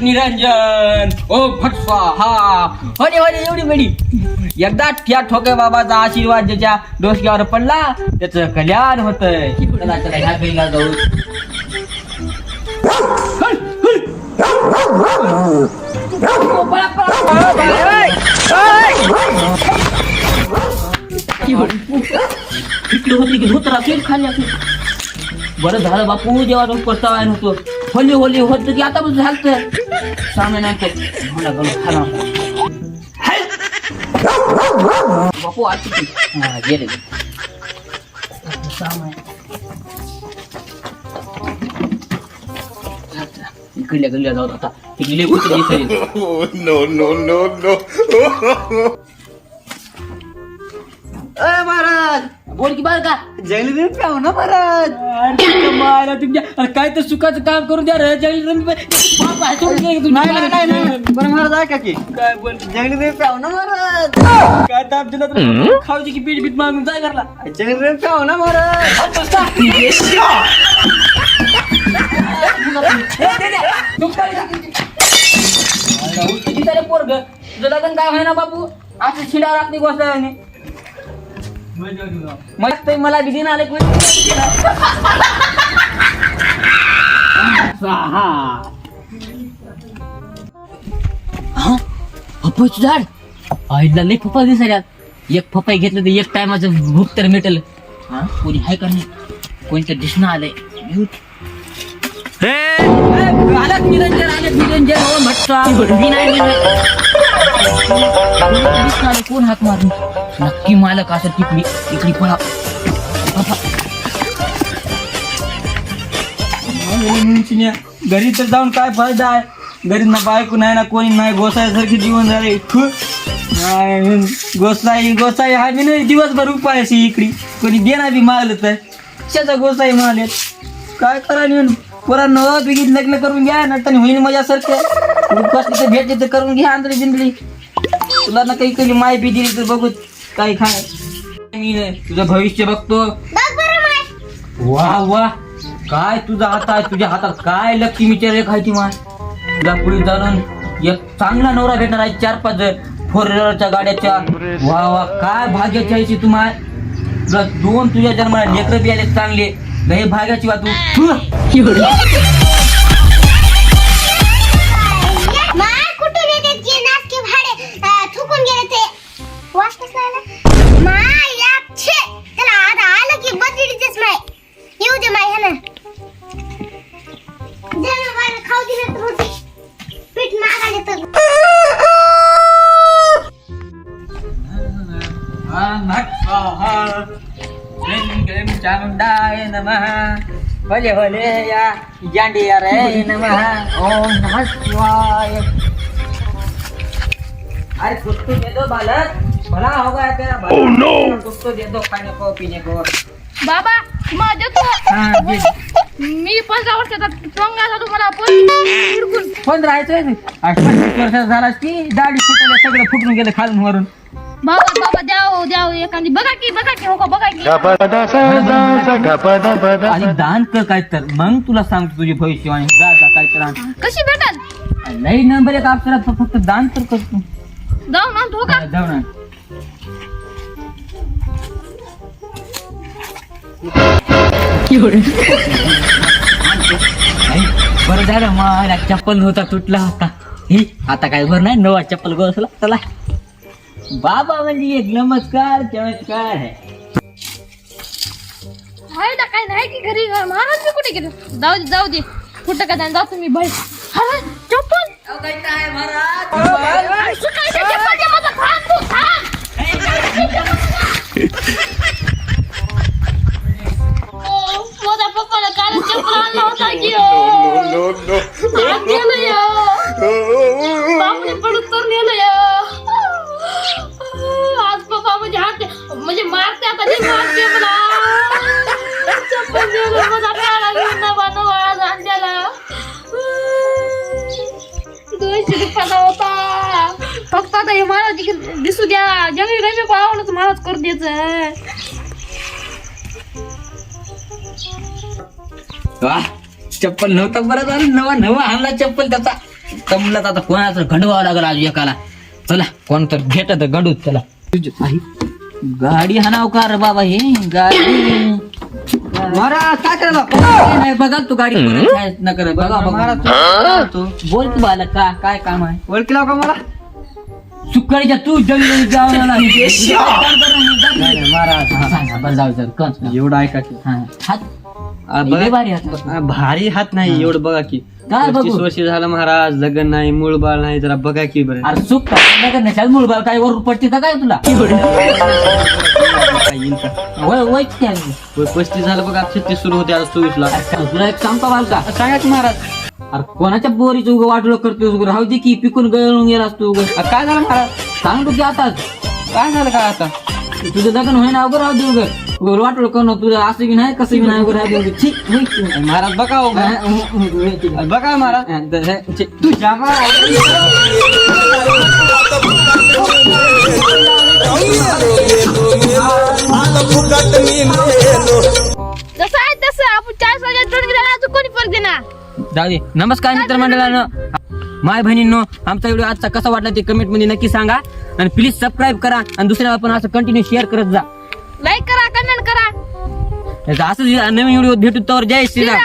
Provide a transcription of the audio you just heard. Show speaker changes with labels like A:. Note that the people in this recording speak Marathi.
A: निरंजन. ओ भटस्वा हा होणे होणे एवढी बडी एकदा त्या ठोके बाबाचा आशीर्वाद ज्याच्या डोसक्यावर पडला त्याचं कल्याण होतंय. चला चला ह्या जाऊ. होती की धोतर असेल खाली असेल बरं झालं बापू जेव्हा रोज पस्तावा नव्हतो होली होली होत की आता पण झालं सामान मला गलो खाना हाय. बापू आज किती? हा, गेले सामान इकडल्या गल्ल्या जाऊ आता इकडले कुठे दिसेल
B: Oh, no, no, no, no.
C: अय महाराज
A: बोल की बार का?
C: जंगली प्याव ना महाराज
A: अरे मारा तुमच्या अरे काय तर सुखाचं काम करून द्या रे जळी रमी
C: बरं महाराज ऐका की
A: काय बोल?
C: ना महाराज
A: काय ताप दिला तर खाऊची की पीठ बीठ मागून. काय करला
C: जंगली प्याव ना महाराज
A: पोरग. तुझं लग्न काय व्हायना बापू? असं शिडा राखली गोष्ट. मस्त मला बिझी आले पप्पाचं झाड? आईला लई पप्पा दिसायला. एक पप्पा घेतलं तर एक टायमाचं भूक तर मिटल. हा? कोणी हाय का नाही? कोणतं दिसणं आलंय? आलात निरंजन आलात निरंजन हो म्हटला मी कोण हात मारून नक्की मालक असं टिपली इकडे पळा.
C: घरी तर जाऊन काय फायदा आहे? घरी ना बायको नाही ना कोणी नाही गोसायसारखे जीवन झाले. गोसाई गोसाई हा मी नाही दिवसभर उपाय उपायाशी इकडे. कोणी देणार बी मागलं तर शेचा गोसाई मागले काय करा नाही पोरांनो बिगीत लग्न करून घ्या ना नंतर होईल मजासारखं. कसली तर भेटते तर करून घ्या आंधळी बिंदळी तुला ना काही काही माय बी दिली तर बघू काय खाय. मी नाही तुझं भविष्य बघतो. वा वा. काय तुझा हात आहे? तुझ्या हातात काय लक्ष्मी विचार खायची माय? तुला पुढे जाऊन एक चांगला नवरा भेटणार आहे चार पाच फोर व्हीलरच्या गाड्याच्या. वा वा. काय भाग्याची आहे तुम्हा तुला दोन तुझ्या जन्माला लेकरं बी आले चांगले. हे भाग्याची वाटू
D: माय
A: नमः। भले भले या जांडिया रे नमः। ओम नमः शिवाय। अरे कुछ तो दे दो बालक। भला होगा तेरा भला oh, no. कुछ तो दे दो खाने को पीने को।
E: बाबा माझ्या तू
A: हा.
E: मी पंधरा वर्षाचा स्ट्रॉंग झाला तुम्हाला पण
A: पण राहायचंय? पस्तीस वर्षाचा झालास की दाढी फुटले सगळं फुटून गेलं खालून वरून.
E: बाबा बाबा द्याव द्याव एखादी बघा की बघा की हो का बघा की
A: आणि दान कर काय तर मग तुला सांगतो तुझी भविष्यवाणी जा जा काय तर आण.
E: कशी भेटल
A: लई नंबर एक अक्षरात फक्त- फक्त दान तर करतो
E: जाऊ ना हो का
A: जाऊ ना बरं झालं मला चप्पल नव्हता तुटला होता ही आता काय बरं नाही नवा चप्पल गोसला चला बाबा म्हणजे एक नमस्कार चमत्कार आहे
E: हाय ना काय नाही की घरी महाराज मी कुठे गेलो? जाऊ दे जाऊ दे. कुठं का जाऊ तुम्ही बाई. अरे चप्पल. अरे, सुकायचं फक्त आता हे महाराज इकडे दिसू द्या. जंगली रमी पाहूनच महाराज करू द्यायचं.
A: वा चप्पल नव्हता बरं झालं. नवा नवा आणला चप्पल त्याचा. तर आता कोणाचं गंडवावं लागलं आज एकाला? चला कोण तर घेत त्याला. आई, गाडी हाणाव का रे बाबा हे? गाडी.
C: महाराज काय करायला
A: काय नाही बघा तू गाडी काय न कर बघा बघा.
C: महाराज तू.
A: बोल की बाला का काय काम आहे?
C: ओळखला का मला?
A: सुकाळीच्या तू जंगली जाऊन आला.
C: नाही, नाही, महाराज
A: सांगा, बरं जाऊ.
C: एवढं ऐका की.
A: हा, हात.
C: आ,
A: लय
C: बघा.
A: भारी हात बघ.
C: आ, भारी हात नाही एवढं बघा की.
A: काय बघू?
C: पस्तीस वर्ष झालं महाराज लग्न नाही मूळ बाळ नाही जरा बघा की बरं.
A: अरे सुख काय? मूळ बाळ काय वर पडते का काय तुला?
C: काय येईल का?
A: वय वय किती आहे?
C: वय पस्तीस झालं बघा छत्तीस सुरू होते आता चोवीस ला
A: अरे, तुला एक काम का बालका
C: सांगा की महाराज.
A: अरे कोणाच्या बोरीचं उगं वाटलं करतोस उगं? राहू दे की पिकून गळून गेलास तू उगं.
C: काय झालं महाराज
A: सांगतो की आताच
C: काय झालं काय आता?
A: तुझं लग्न होईना अगं राहू दे उगं. उगं वाटलं करणं तुझं असं की नाही कसं की नाही उगं राहू दे उगं. छी, होय की.
C: आ, महाराज बघा हो
A: की.
C: बघा महाराज. तू जामा
E: जसं आहे तसं. आपण चाळीस हजार दोन गेला अजून कोणी फरक देणार?
A: जाऊ दे. नमस्कार मित्रमंडळानं. माय बहिणींनो आमचा व्हिडिओ आजचा कसा वाटला ते कमेंटमध्ये नक्की सांगा. आणि प्लीज सबस्क्राईब करा आणि दुसऱ्याला पण असं कंटिन्यू शेअर करत जा.
E: लाईक करा कमेंट करा.
A: नाहीतर असंच नवीन व्हिडिओ भेटू तर जय श्रीराम.